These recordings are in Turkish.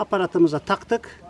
aparatımıza taktık.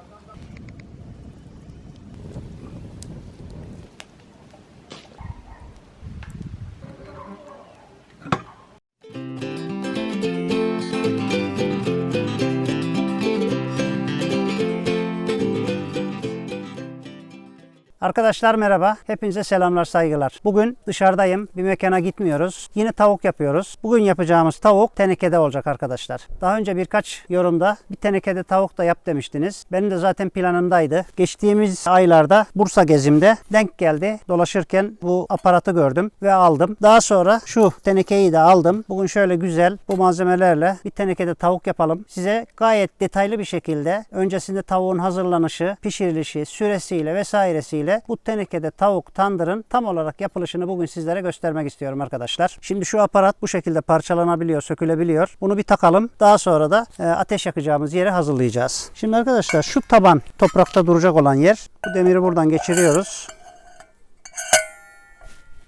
Arkadaşlar merhaba. Hepinize selamlar, saygılar. Bugün dışarıdayım. Bir mekana gitmiyoruz. Yine tavuk yapıyoruz. Bugün yapacağımız tavuk tenekede olacak arkadaşlar. Daha önce birkaç yorumda bir tenekede tavuk da yap demiştiniz. Benim de zaten planımdaydı. Geçtiğimiz aylarda Bursa gezimde denk geldi. Dolaşırken bu aparatı gördüm ve aldım. Daha sonra şu tenekeyi de aldım. Bugün şöyle güzel bu malzemelerle bir tenekede tavuk yapalım. Size gayet detaylı bir şekilde öncesinde tavuğun hazırlanışı, pişirilişi, süresiyle vesairesiyle bu tenekede tavuk tandırın tam olarak yapılışını bugün sizlere göstermek istiyorum arkadaşlar. Şimdi şu aparat bu şekilde parçalanabiliyor, sökülebiliyor. Bunu bir takalım. Daha sonra da e, ateş yakacağımız yeri hazırlayacağız. Şimdi arkadaşlar şu taban toprakta duracak olan yer. Bu demiri buradan geçiriyoruz.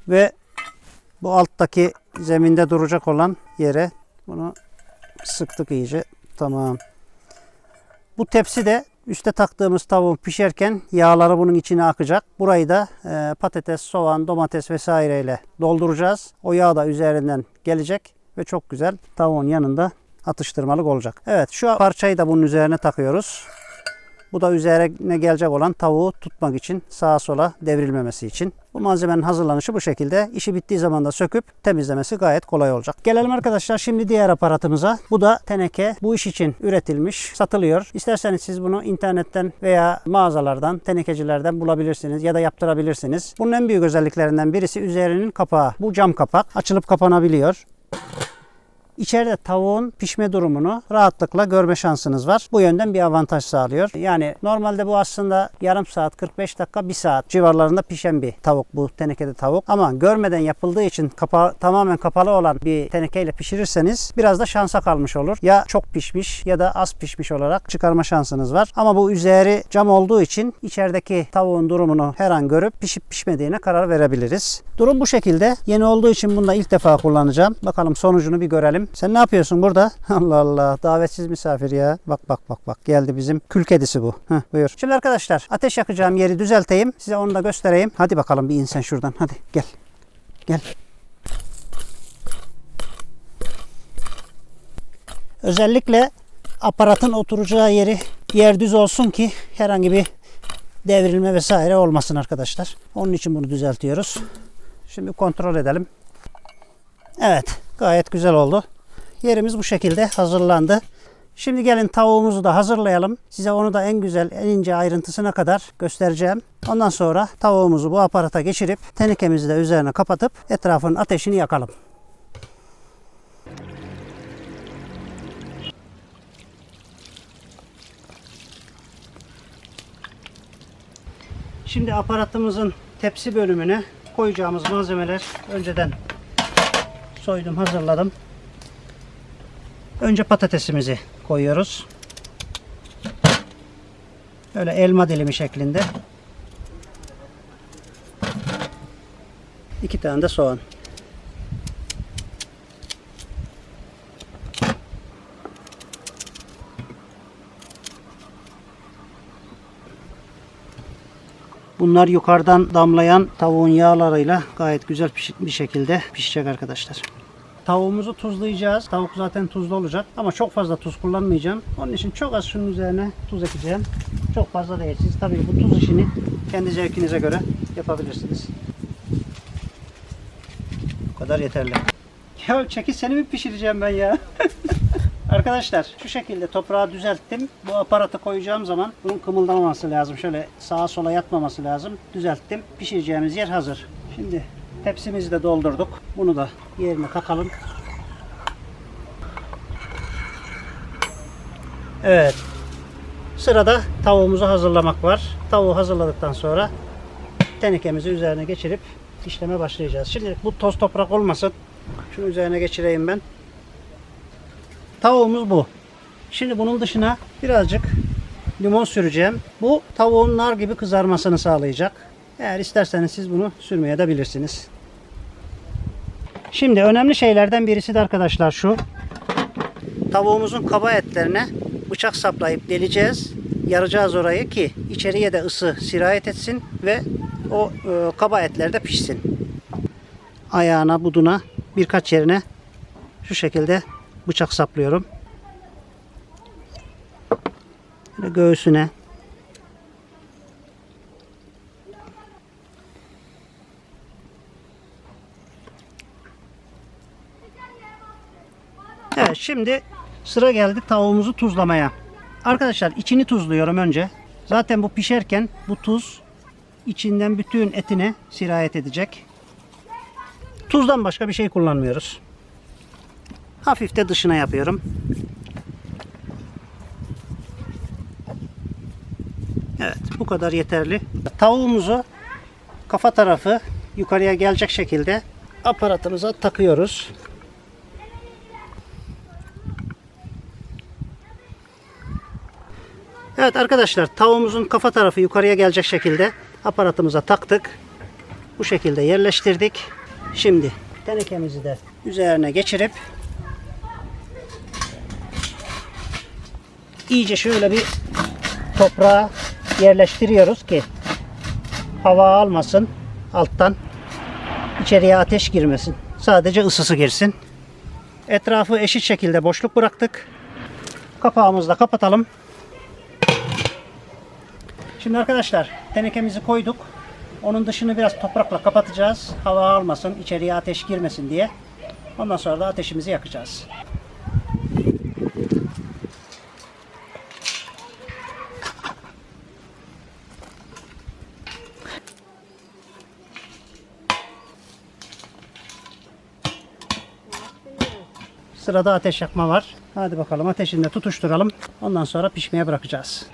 Ve bu alttaki zeminde duracak olan yere bunu sıktık iyice. Tamam. Bu tepsi de üste taktığımız tavuğun pişerken yağları bunun içine akacak. Burayı da e, patates, soğan, domates vesaireyle dolduracağız. O yağ da üzerinden gelecek ve çok güzel tavuğun yanında atıştırmalık olacak. Evet şu parçayı da bunun üzerine takıyoruz. Bu da üzerine gelecek olan tavuğu tutmak için sağa sola devrilmemesi için. Bu malzemenin hazırlanışı bu şekilde. İşi bittiği zaman da söküp temizlemesi gayet kolay olacak. Gelelim arkadaşlar şimdi diğer aparatımıza. Bu da teneke. Bu iş için üretilmiş, satılıyor. İsterseniz siz bunu internetten veya mağazalardan, tenekecilerden bulabilirsiniz ya da yaptırabilirsiniz. Bunun en büyük özelliklerinden birisi üzerinin kapağı. Bu cam kapak açılıp kapanabiliyor. İçeride tavuğun pişme durumunu rahatlıkla görme şansınız var. Bu yönden bir avantaj sağlıyor. Yani normalde bu aslında yarım saat, 45 dakika, 1 saat civarlarında pişen bir tavuk bu tenekede tavuk. Ama görmeden yapıldığı için kapa tamamen kapalı olan bir tenekeyle pişirirseniz biraz da şansa kalmış olur. Ya çok pişmiş ya da az pişmiş olarak çıkarma şansınız var. Ama bu üzeri cam olduğu için içerideki tavuğun durumunu her an görüp pişip pişmediğine karar verebiliriz. Durum bu şekilde. Yeni olduğu için bunu da ilk defa kullanacağım. Bakalım sonucunu bir görelim. Sen ne yapıyorsun burada? Allah Allah davetsiz misafir ya. Bak bak bak bak geldi bizim kül kedisi bu. Heh, buyur. Şimdi arkadaşlar ateş yakacağım yeri düzelteyim. Size onu da göstereyim. Hadi bakalım bir insen şuradan. Hadi gel. Gel. Özellikle aparatın oturacağı yeri yer düz olsun ki herhangi bir devrilme vesaire olmasın arkadaşlar. Onun için bunu düzeltiyoruz. Şimdi kontrol edelim. Evet gayet güzel oldu. Yerimiz bu şekilde hazırlandı. Şimdi gelin tavuğumuzu da hazırlayalım. Size onu da en güzel, en ince ayrıntısına kadar göstereceğim. Ondan sonra tavuğumuzu bu aparata geçirip tenekemizi de üzerine kapatıp etrafının ateşini yakalım. Şimdi aparatımızın tepsi bölümüne koyacağımız malzemeler önceden soydum, hazırladım. Önce patatesimizi koyuyoruz. Böyle elma dilimi şeklinde. İki tane de soğan. Bunlar yukarıdan damlayan tavuğun yağlarıyla gayet güzel bir şekilde pişecek arkadaşlar. Tavuğumuzu tuzlayacağız. Tavuk zaten tuzlu olacak ama çok fazla tuz kullanmayacağım. Onun için çok az şunun üzerine tuz ekleyeceğim. Çok fazla değil. Siz tabii bu tuz işini kendi zevkinize göre yapabilirsiniz. Bu kadar yeterli. Ya çekil seni mi pişireceğim ben ya? Arkadaşlar şu şekilde toprağı düzelttim. Bu aparatı koyacağım zaman bunun kımıldamaması lazım. Şöyle sağa sola yatmaması lazım. Düzelttim. Pişireceğimiz yer hazır. Şimdi tepsimizi de doldurduk. Bunu da yerine takalım. Evet. Sırada tavuğumuzu hazırlamak var. Tavuğu hazırladıktan sonra tenekemizi üzerine geçirip işleme başlayacağız. Şimdi bu toz toprak olmasın. Şunu üzerine geçireyim ben. Tavuğumuz bu. Şimdi bunun dışına birazcık limon süreceğim. Bu tavuğun nar gibi kızarmasını sağlayacak. Eğer isterseniz siz bunu sürmeye de bilirsiniz. Şimdi önemli şeylerden birisi de arkadaşlar şu. Tavuğumuzun kaba etlerine bıçak saplayıp deleceğiz. Yaracağız orayı ki içeriye de ısı sirayet etsin ve o e, kaba etler de pişsin. Ayağına, buduna birkaç yerine şu şekilde bıçak saplıyorum. Böyle göğsüne Evet şimdi sıra geldi tavuğumuzu tuzlamaya. Arkadaşlar içini tuzluyorum önce. Zaten bu pişerken bu tuz içinden bütün etine sirayet edecek. Tuzdan başka bir şey kullanmıyoruz. Hafif de dışına yapıyorum. Evet bu kadar yeterli. Tavuğumuzu kafa tarafı yukarıya gelecek şekilde aparatımıza takıyoruz. Evet arkadaşlar tavuğumuzun kafa tarafı yukarıya gelecek şekilde aparatımıza taktık. Bu şekilde yerleştirdik. Şimdi tenekemizi de üzerine geçirip iyice şöyle bir toprağa yerleştiriyoruz ki hava almasın alttan içeriye ateş girmesin. Sadece ısısı girsin. Etrafı eşit şekilde boşluk bıraktık. Kapağımızı da kapatalım. Şimdi arkadaşlar tenekemizi koyduk. Onun dışını biraz toprakla kapatacağız. Hava almasın, içeriye ateş girmesin diye. Ondan sonra da ateşimizi yakacağız. Sırada ateş yakma var. Hadi bakalım ateşini de tutuşturalım. Ondan sonra pişmeye bırakacağız.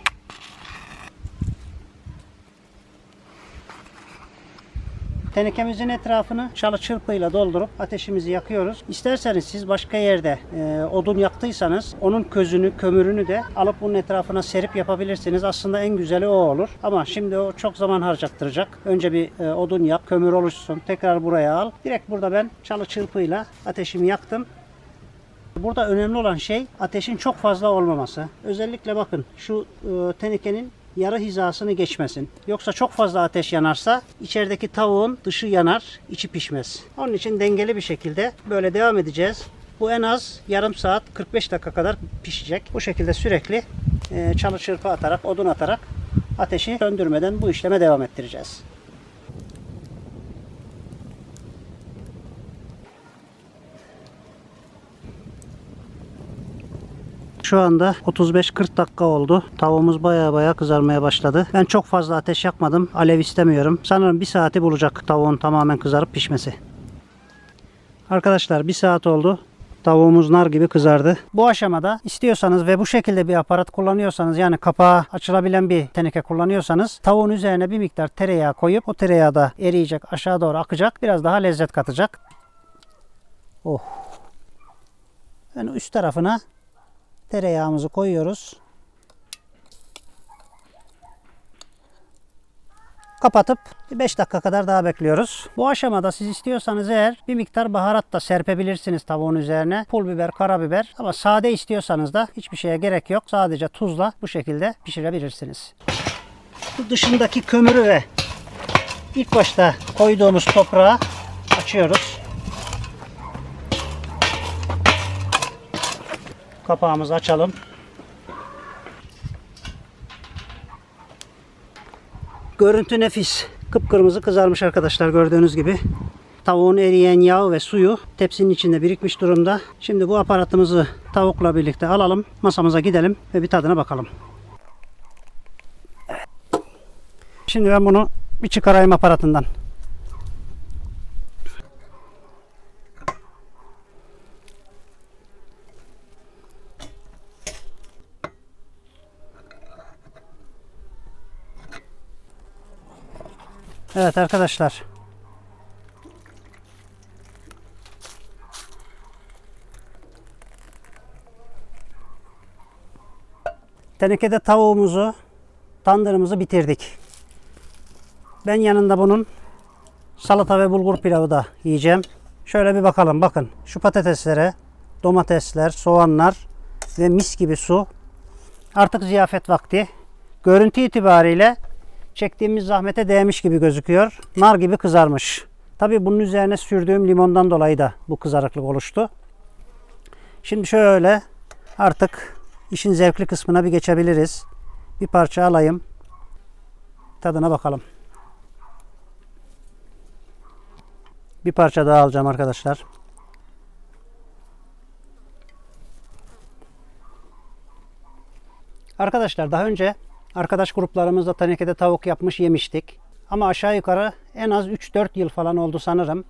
Tenekemizin etrafını çalı çırpıyla doldurup ateşimizi yakıyoruz. İsterseniz siz başka yerde e, odun yaktıysanız onun közünü, kömürünü de alıp bunun etrafına serip yapabilirsiniz. Aslında en güzeli o olur. Ama şimdi o çok zaman harcattıracak. Önce bir e, odun yak, kömür oluşsun. Tekrar buraya al. Direkt burada ben çalı çırpıyla ateşimi yaktım. Burada önemli olan şey ateşin çok fazla olmaması. Özellikle bakın şu e, tenekenin yarı hizasını geçmesin. Yoksa çok fazla ateş yanarsa içerideki tavuğun dışı yanar, içi pişmez. Onun için dengeli bir şekilde böyle devam edeceğiz. Bu en az yarım saat 45 dakika kadar pişecek. Bu şekilde sürekli e, çalı çırpı atarak, odun atarak ateşi söndürmeden bu işleme devam ettireceğiz. Şu anda 35-40 dakika oldu. Tavuğumuz baya baya kızarmaya başladı. Ben çok fazla ateş yakmadım. Alev istemiyorum. Sanırım bir saati bulacak tavuğun tamamen kızarıp pişmesi. Arkadaşlar bir saat oldu. Tavuğumuz nar gibi kızardı. Bu aşamada istiyorsanız ve bu şekilde bir aparat kullanıyorsanız yani kapağı açılabilen bir teneke kullanıyorsanız tavuğun üzerine bir miktar tereyağı koyup o tereyağı da eriyecek aşağı doğru akacak. Biraz daha lezzet katacak. Oh. Yani üst tarafına tereyağımızı koyuyoruz. Kapatıp 5 dakika kadar daha bekliyoruz. Bu aşamada siz istiyorsanız eğer bir miktar baharat da serpebilirsiniz tavuğun üzerine. Pul biber, karabiber ama sade istiyorsanız da hiçbir şeye gerek yok. Sadece tuzla bu şekilde pişirebilirsiniz. Bu dışındaki kömürü ve ilk başta koyduğumuz toprağı açıyoruz. Kapağımızı açalım. Görüntü nefis. Kıpkırmızı kızarmış arkadaşlar gördüğünüz gibi. Tavuğun eriyen yağı ve suyu tepsinin içinde birikmiş durumda. Şimdi bu aparatımızı tavukla birlikte alalım. Masamıza gidelim ve bir tadına bakalım. Şimdi ben bunu bir çıkarayım aparatından. Evet arkadaşlar. Tenekede tavuğumuzu, tandırımızı bitirdik. Ben yanında bunun salata ve bulgur pilavı da yiyeceğim. Şöyle bir bakalım bakın. Şu patateslere, domatesler, soğanlar ve mis gibi su. Artık ziyafet vakti. Görüntü itibariyle çektiğimiz zahmete değmiş gibi gözüküyor. Nar gibi kızarmış. Tabii bunun üzerine sürdüğüm limondan dolayı da bu kızarıklık oluştu. Şimdi şöyle artık işin zevkli kısmına bir geçebiliriz. Bir parça alayım. Tadına bakalım. Bir parça daha alacağım arkadaşlar. Arkadaşlar daha önce arkadaş gruplarımızla tenekede tavuk yapmış yemiştik. Ama aşağı yukarı en az 3-4 yıl falan oldu sanırım.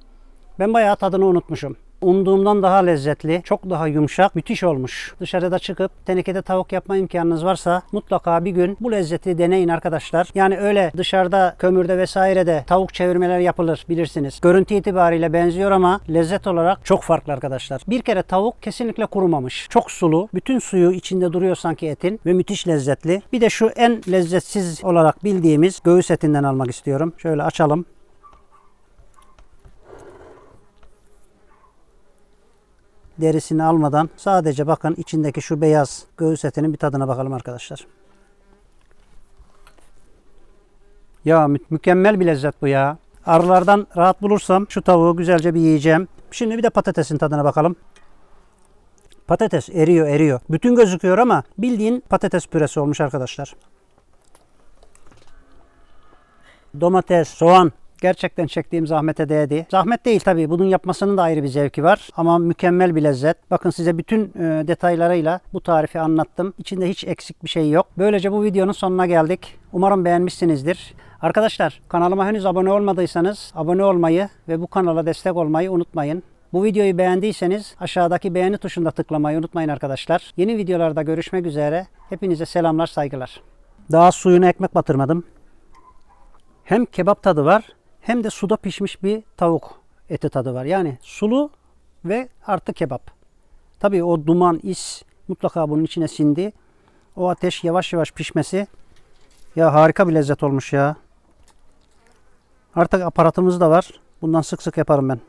Ben bayağı tadını unutmuşum. Umduğumdan daha lezzetli, çok daha yumuşak, müthiş olmuş. Dışarıda çıkıp tenekede tavuk yapma imkanınız varsa mutlaka bir gün bu lezzeti deneyin arkadaşlar. Yani öyle dışarıda kömürde vesairede tavuk çevirmeler yapılır bilirsiniz. Görüntü itibariyle benziyor ama lezzet olarak çok farklı arkadaşlar. Bir kere tavuk kesinlikle kurumamış. Çok sulu. Bütün suyu içinde duruyor sanki etin ve müthiş lezzetli. Bir de şu en lezzetsiz olarak bildiğimiz göğüs etinden almak istiyorum. Şöyle açalım. Derisini almadan sadece bakın içindeki şu beyaz göğüs etinin bir tadına bakalım arkadaşlar. Ya mü- mükemmel bir lezzet bu ya. Arılardan rahat bulursam şu tavuğu güzelce bir yiyeceğim. Şimdi bir de patatesin tadına bakalım. Patates eriyor eriyor. Bütün gözüküyor ama bildiğin patates püresi olmuş arkadaşlar. Domates, soğan gerçekten çektiğim zahmete değdi. Zahmet değil tabii. Bunun yapmasının da ayrı bir zevki var. Ama mükemmel bir lezzet. Bakın size bütün e, detaylarıyla bu tarifi anlattım. İçinde hiç eksik bir şey yok. Böylece bu videonun sonuna geldik. Umarım beğenmişsinizdir. Arkadaşlar kanalıma henüz abone olmadıysanız abone olmayı ve bu kanala destek olmayı unutmayın. Bu videoyu beğendiyseniz aşağıdaki beğeni tuşunda tıklamayı unutmayın arkadaşlar. Yeni videolarda görüşmek üzere. Hepinize selamlar, saygılar. Daha suyuna ekmek batırmadım. Hem kebap tadı var hem de suda pişmiş bir tavuk eti tadı var. Yani sulu ve artı kebap. Tabii o duman, is mutlaka bunun içine sindi. O ateş yavaş yavaş pişmesi ya harika bir lezzet olmuş ya. Artık aparatımız da var. Bundan sık sık yaparım ben.